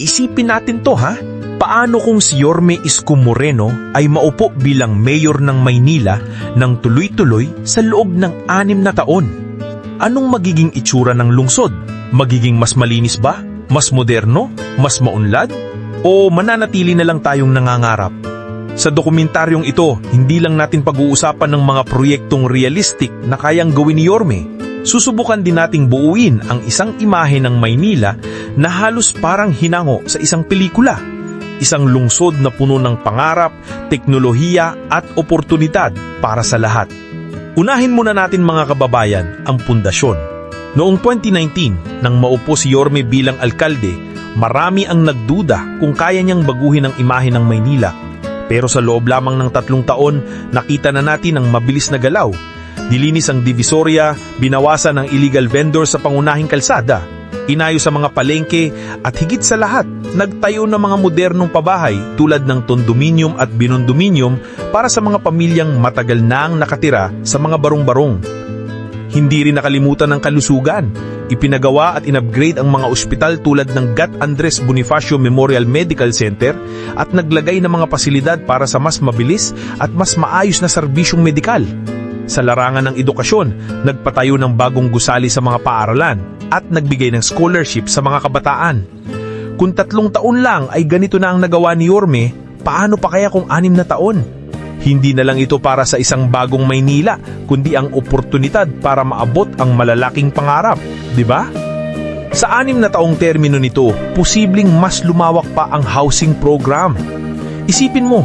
Isipin natin to ha. Paano kung si Yorme Isko Moreno ay maupo bilang mayor ng Maynila ng tuloy-tuloy sa loob ng anim na taon? Anong magiging itsura ng lungsod? Magiging mas malinis ba? Mas moderno? Mas maunlad? O mananatili na lang tayong nangangarap? Sa dokumentaryong ito, hindi lang natin pag-uusapan ng mga proyektong realistic na kayang gawin ni Yorme. Susubukan din nating buuin ang isang imahe ng Maynila na halos parang hinango sa isang pelikula. Isang lungsod na puno ng pangarap, teknolohiya at oportunidad para sa lahat. Unahin muna natin mga kababayan ang pundasyon. Noong 2019, nang maupo si Yorme bilang alkalde, marami ang nagduda kung kaya niyang baguhin ang imahe ng Maynila. Pero sa loob lamang ng tatlong taon, nakita na natin ang mabilis na galaw. Dilinis ang divisoria, binawasan ang illegal vendor sa pangunahing kalsada, inayos sa mga palengke at higit sa lahat, nagtayo ng mga modernong pabahay tulad ng tondominium at binondominium para sa mga pamilyang matagal nang nakatira sa mga barong-barong. Hindi rin nakalimutan ng kalusugan. Ipinagawa at inupgrade ang mga ospital tulad ng Gat Andres Bonifacio Memorial Medical Center at naglagay ng mga pasilidad para sa mas mabilis at mas maayos na serbisyong medikal. Sa larangan ng edukasyon, nagpatayo ng bagong gusali sa mga paaralan at nagbigay ng scholarship sa mga kabataan. Kung tatlong taon lang ay ganito na ang nagawa ni Yorme, paano pa kaya kung anim na taon? Hindi na lang ito para sa isang bagong Maynila, kundi ang oportunidad para maabot ang malalaking pangarap, di ba? Sa anim na taong termino nito, posibleng mas lumawak pa ang housing program. Isipin mo,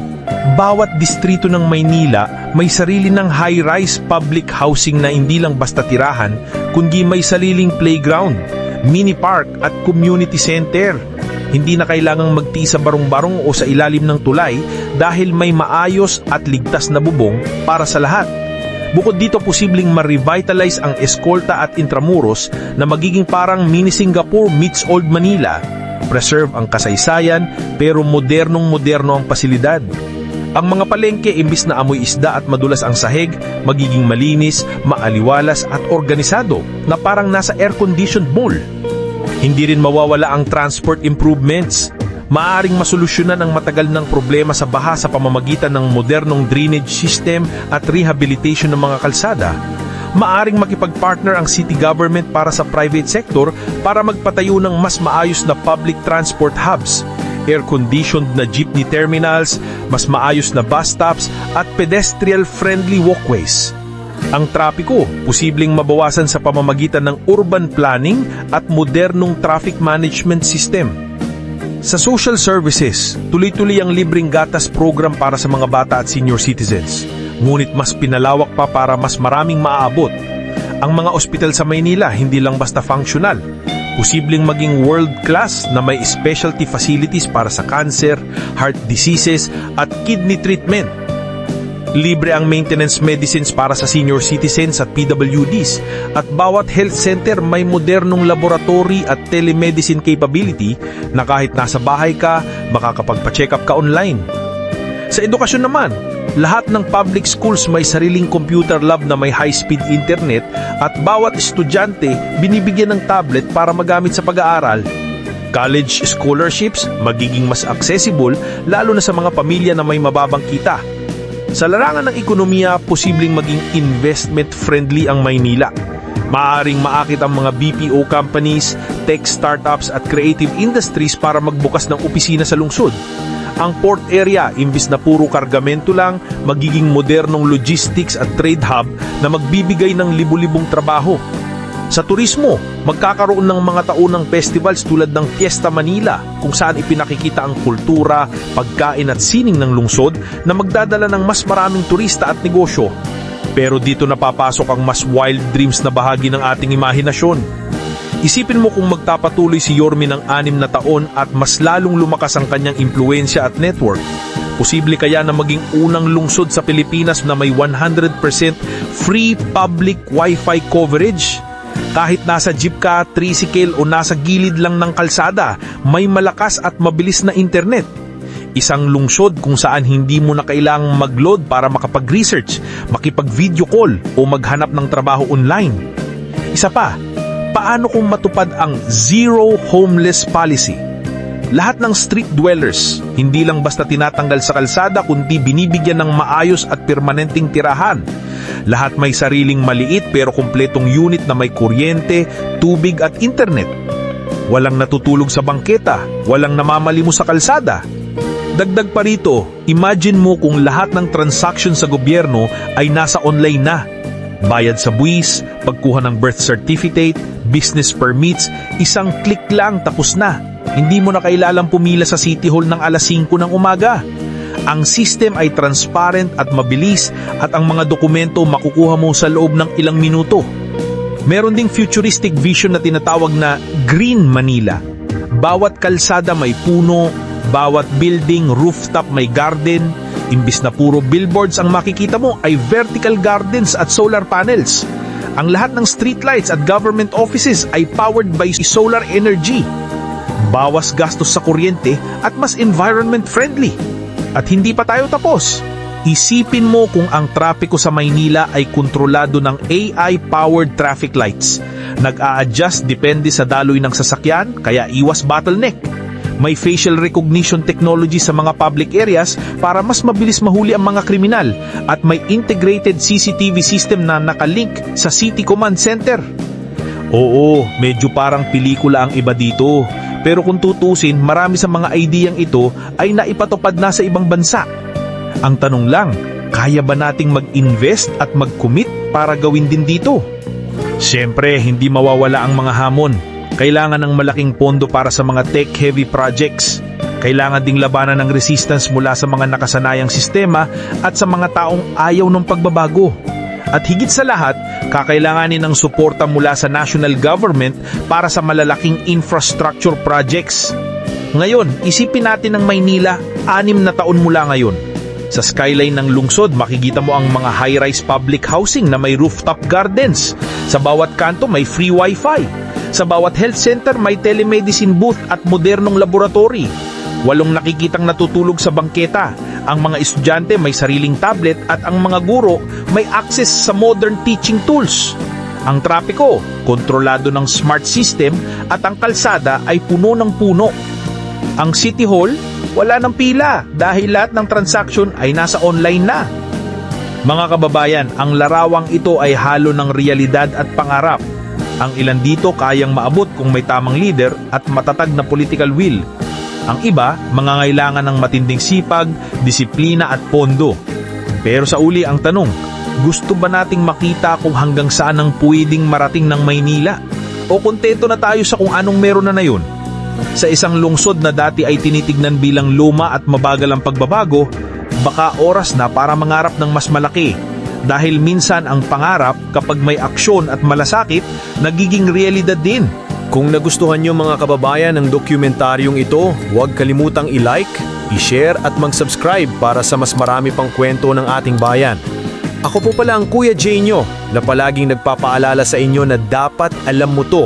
bawat distrito ng Maynila may sarili ng high-rise public housing na hindi lang basta tirahan, kundi may sariling playground, mini park at community center. Hindi na kailangang magtiis sa barong-barong o sa ilalim ng tulay dahil may maayos at ligtas na bubong para sa lahat. Bukod dito, posibleng ma-revitalize ang Escolta at Intramuros na magiging parang mini Singapore meets Old Manila. Preserve ang kasaysayan pero modernong-moderno ang pasilidad. Ang mga palengke imbis na amoy isda at madulas ang sahig, magiging malinis, maaliwalas at organisado na parang nasa air-conditioned mall. Hindi rin mawawala ang transport improvements. Maaring masolusyonan ang matagal ng problema sa baha sa pamamagitan ng modernong drainage system at rehabilitation ng mga kalsada. Maaring makipag-partner ang city government para sa private sector para magpatayo ng mas maayos na public transport hubs, air-conditioned na jeepney terminals, mas maayos na bus stops at pedestrian-friendly walkways. Ang trapiko, posibleng mabawasan sa pamamagitan ng urban planning at modernong traffic management system. Sa social services, tuloy-tuloy ang libreng gatas program para sa mga bata at senior citizens. Ngunit mas pinalawak pa para mas maraming maaabot. Ang mga ospital sa Maynila hindi lang basta functional. Posibleng maging world-class na may specialty facilities para sa cancer, heart diseases at kidney treatment. Libre ang maintenance medicines para sa senior citizens at PWDs at bawat health center may modernong laboratory at telemedicine capability na kahit nasa bahay ka, makakapagpa-check up ka online. Sa edukasyon naman, lahat ng public schools may sariling computer lab na may high-speed internet at bawat estudyante binibigyan ng tablet para magamit sa pag-aaral. College scholarships magiging mas accessible lalo na sa mga pamilya na may mababang kita. Sa larangan ng ekonomiya, posibleng maging investment-friendly ang Maynila. Maaring maakit ang mga BPO companies, tech startups at creative industries para magbukas ng opisina sa lungsod. Ang port area, imbis na puro kargamento lang, magiging modernong logistics at trade hub na magbibigay ng libu-libong trabaho. Sa turismo, magkakaroon ng mga taunang festivals tulad ng Fiesta Manila kung saan ipinakikita ang kultura, pagkain at sining ng lungsod na magdadala ng mas maraming turista at negosyo. Pero dito napapasok ang mas wild dreams na bahagi ng ating imahinasyon. Isipin mo kung magtapatuloy si Yormi ng anim na taon at mas lalong lumakas ang kanyang impluensya at network. Posible kaya na maging unang lungsod sa Pilipinas na may 100% free public Wi-Fi coverage? Kahit nasa jeep ka, tricycle o nasa gilid lang ng kalsada, may malakas at mabilis na internet. Isang lungsod kung saan hindi mo na kailangang mag-load para makapag-research, makipag-video call o maghanap ng trabaho online. Isa pa, paano kung matupad ang Zero Homeless Policy? lahat ng street dwellers, hindi lang basta tinatanggal sa kalsada kundi binibigyan ng maayos at permanenteng tirahan. Lahat may sariling maliit pero kumpletong unit na may kuryente, tubig at internet. Walang natutulog sa bangketa, walang namamali mo sa kalsada. Dagdag pa rito, imagine mo kung lahat ng transaction sa gobyerno ay nasa online na. Bayad sa buwis, pagkuha ng birth certificate, business permits, isang click lang tapos na. Hindi mo na kailalang pumila sa City Hall ng alas 5 ng umaga. Ang system ay transparent at mabilis at ang mga dokumento makukuha mo sa loob ng ilang minuto. Meron ding futuristic vision na tinatawag na Green Manila. Bawat kalsada may puno, bawat building, rooftop may garden. Imbis na puro billboards ang makikita mo ay vertical gardens at solar panels. Ang lahat ng streetlights at government offices ay powered by solar energy. Bawas gastos sa kuryente at mas environment friendly. At hindi pa tayo tapos. Isipin mo kung ang trapiko sa Maynila ay kontrolado ng AI-powered traffic lights. Nag-a-adjust depende sa daloy ng sasakyan, kaya iwas bottleneck. May facial recognition technology sa mga public areas para mas mabilis mahuli ang mga kriminal at may integrated CCTV system na nakalink sa City Command Center. Oo, medyo parang pelikula ang iba dito. Pero kung tutusin, marami sa mga ideyang ito ay naipatupad na sa ibang bansa. Ang tanong lang, kaya ba nating mag-invest at mag-commit para gawin din dito? Siyempre, hindi mawawala ang mga hamon. Kailangan ng malaking pondo para sa mga tech-heavy projects. Kailangan ding labanan ng resistance mula sa mga nakasanayang sistema at sa mga taong ayaw ng pagbabago. At higit sa lahat, kakailanganin ng suporta mula sa national government para sa malalaking infrastructure projects. Ngayon, isipin natin ang Maynila, anim na taon mula ngayon. Sa skyline ng lungsod, makikita mo ang mga high-rise public housing na may rooftop gardens. Sa bawat kanto may free wifi. Sa bawat health center may telemedicine booth at modernong laboratory. Walong nakikitang natutulog sa bangketa. Ang mga estudyante may sariling tablet at ang mga guro may access sa modern teaching tools. Ang trapiko, kontrolado ng smart system at ang kalsada ay puno ng puno. Ang City Hall, wala ng pila dahil lahat ng transaction ay nasa online na. Mga kababayan, ang larawang ito ay halo ng realidad at pangarap. Ang ilan dito kayang maabot kung may tamang leader at matatag na political will. Ang iba, mangangailangan ng matinding sipag, disiplina at pondo. Pero sa uli ang tanong, gusto ba nating makita kung hanggang saan ang pwedeng marating ng Maynila? O kontento na tayo sa kung anong meron na na? Sa isang lungsod na dati ay tinitignan bilang luma at mabagal ang pagbabago, baka oras na para mangarap ng mas malaki. Dahil minsan ang pangarap kapag may aksyon at malasakit, nagiging realidad din. Kung nagustuhan nyo mga kababayan ang dokumentaryong ito, huwag kalimutang i-like, i-share at mag-subscribe para sa mas marami pang kwento ng ating bayan. Ako po pala ang Kuya Jay nyo na palaging nagpapaalala sa inyo na dapat alam mo to